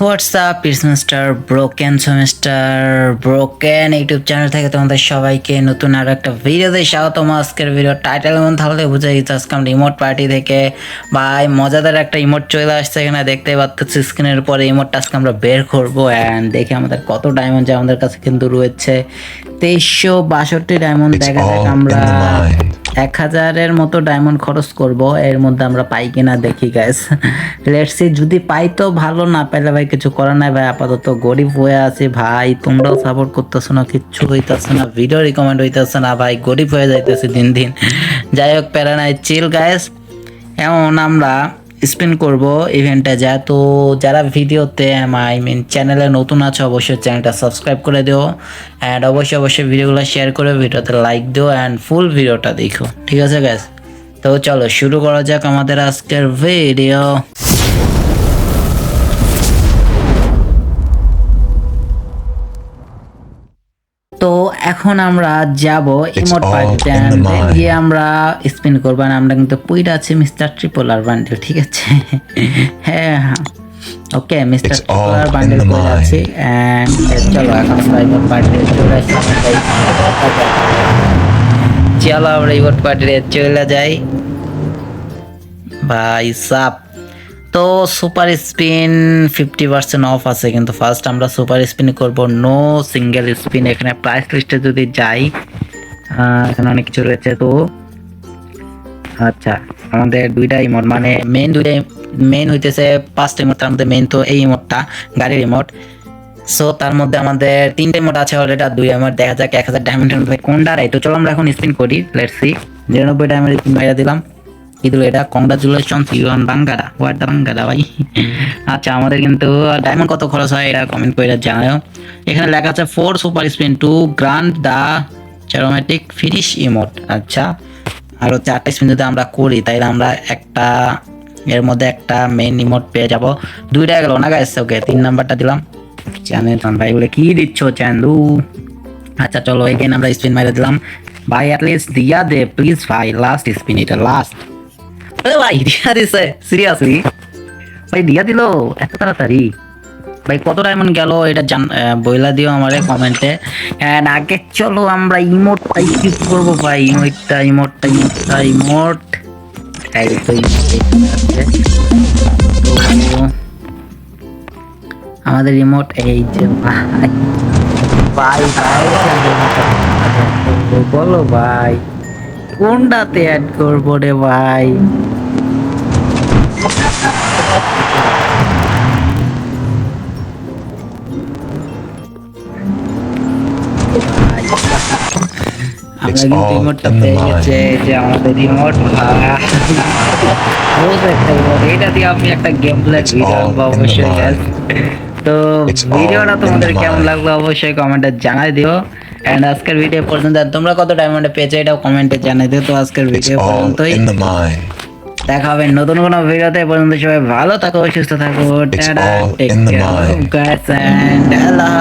WhatsApp semester broken semester broken YouTube channel থেকে তোমাদের সবাইকে নতুন আরও একটা ভিডিওতে স্বাগতম। আজকের ভিডিও টাইটেল এমন তাহলে বুঝে গেছে আজকে আমরা ইমোট পার্টি থেকে ভাই মজাদার একটা ইমোট চলে আসছে এখানে। দেখতে পাচ্ছি স্ক্রিনের পরে ইমোটটা আজকে আমরা বের করব। অ্যান্ড দেখি আমাদের কত ডায়মন্ড যে আমাদের কাছে কিন্তু রয়েছে। তেইশশো বাষট্টি ডায়মন্ড দেখা যাক আমরা. এক হাজারের মতো ডায়মন্ড খরচ করব, এর মধ্যে আমরা পাই কিনা দেখি গ্যাস লেটসি যদি পাই তো ভালো, না পাইলে ভাই কিছু করার নাই, ভাই, আপাতত গরিব হয়ে আছি, ভাই, তোমরাও সাপোর্ট করতেছো না, কিচ্ছু হইতেছে না ভিডিও রিকমেন্ড হইতেছে না, ভাই, গরিব হয়ে যাইতেছে দিন দিন। যাই হোক, প্যারা নাই চিল গ্যাস এমন আমরা স্পিন করব ইভেন্টটা যা। তো যারা ভিডিওতে আই মিন চ্যানেলে নতুন আছে, অবশ্যই চ্যানেলটা সাবস্ক্রাইব করে দিও। অ্যান্ড অবশ্যই অবশ্যই ভিডিওগুলো শেয়ার করে ভিডিওতে লাইক দিও অ্যান্ড ফুল ভিডিওটা দেখো। ঠিক আছে গ্যাস তো চলো, শুরু করা যাক আমাদের আজকের ভিডিও তো এখন আমরা যাব ইমোট পার্টিতে. গিয়ে আমরা স্পিন করব আর আমরা কিন্তু পুইটা আছি মিস্টার ট্রিপল আর বান্ডেল ঠিক আছে? হ্যাঁ ওকে মিস্টার ট্রিপল আর বান্ডেল mind. আছি চলো এখন আমরা ইমোট পার্টিতে চলে আসলাম চলো আমরা ইমোট পার্টিতে চলে যাই। ভাই সাপ। তো super spin fifty percent off আছে কিন্তু ফার্স্ট আমরা সুপার স্পিন করব। নো সিঙ্গেল স্পিন এখানে প্রাইস লিস্টে যদি যাই এখানে অনেক কিছু রয়েছে তো। আচ্ছা আমাদের দুইটা ইমোট মানে মেন দুইটা মেন হইতেছে পাঁচটা ইমোট তার মধ্যে মেন তো এই ইমোটটা গাড়ির ইমোট সো তার মধ্যে আমাদের তিনটে ইমোট আছে অলরেডি আর দুই আমার দেখা যাক, এক হাজার ডায়মন্ডের মধ্যে কোনটা। রাই তো চলো আমরা এখন স্পিন করি লেটস নিরানব্বই ডায়মন্ড স্পিন মাইরা দিলাম। কি দিল এটা কংগ্রাচুলেশন ইউ অন বাঙ্গারা হোয়াট দ্য বাঙ্গারা ভাই। আচ্ছা আমাদের কিন্তু ডায়মন্ড কত খরচ হয়, এটা কমেন্ট করে জানাও। এখানে লেখা আছে four super spin to grand the chromatic finish emote আচ্ছা আরও চারটা স্পিন যদি আমরা করি, তাইলে আমরা একটা, এর মধ্যে একটা মেইন ইমোট পেয়ে যাব। দুইটা গেল না গাইস ওকে তিন নাম্বারটা দিলাম। চ্যানেল ভাই বলে কি দিচ্ছ চান্দু আচ্ছা চলো এগেন আমরা স্পিন মারে দিলাম। ভাই অ্যাটলিস্ট দিয়া দে প্লিজ ভাই লাস্ট স্পিন এটা লাস্ট আরে ভাই দিয়া দিছে সিরিয়াসলি ভাই দিয়া দিল এত তাড়াতাড়ি ভাই কত ডায়মন্ড গেল এটা জান বইলা দিও আমারে কমেন্টে এন্ড আগে চলো আমরা ইমোটটা ইউজ করব ভাই ইমোটটা ইমোটটা ইমোটটা ইমোট আমাদের রিমোট এই যে ভাই ভাই ভাই বলো ভাই কোনটাতে অ্যাড করব রে ভাই আমরা কিন্তু রিমোটটা পেয়ে গেছে যে আমাদের রিমোট এটা দিয়ে আপনি একটা game play It's video all বা অবশ্যই তো ভিডিওটা তোমাদের কেমন. লাগল অবশ্যই কমেন্টে জানাই দিও। এন্ড আজকের ভিডিও পর্যন্ত তোমরা কত ডায়মন্ডে পেয়েছ এটাও কমেন্টে জানাই দিও। তো আজকের ভিডিও পর্যন্তই. দেখা হবে নতুন কোনো ভিডিওতে। পর্যন্ত সবাই ভালো থাকো সুস্থ থাকো। Tata take care guys and Allah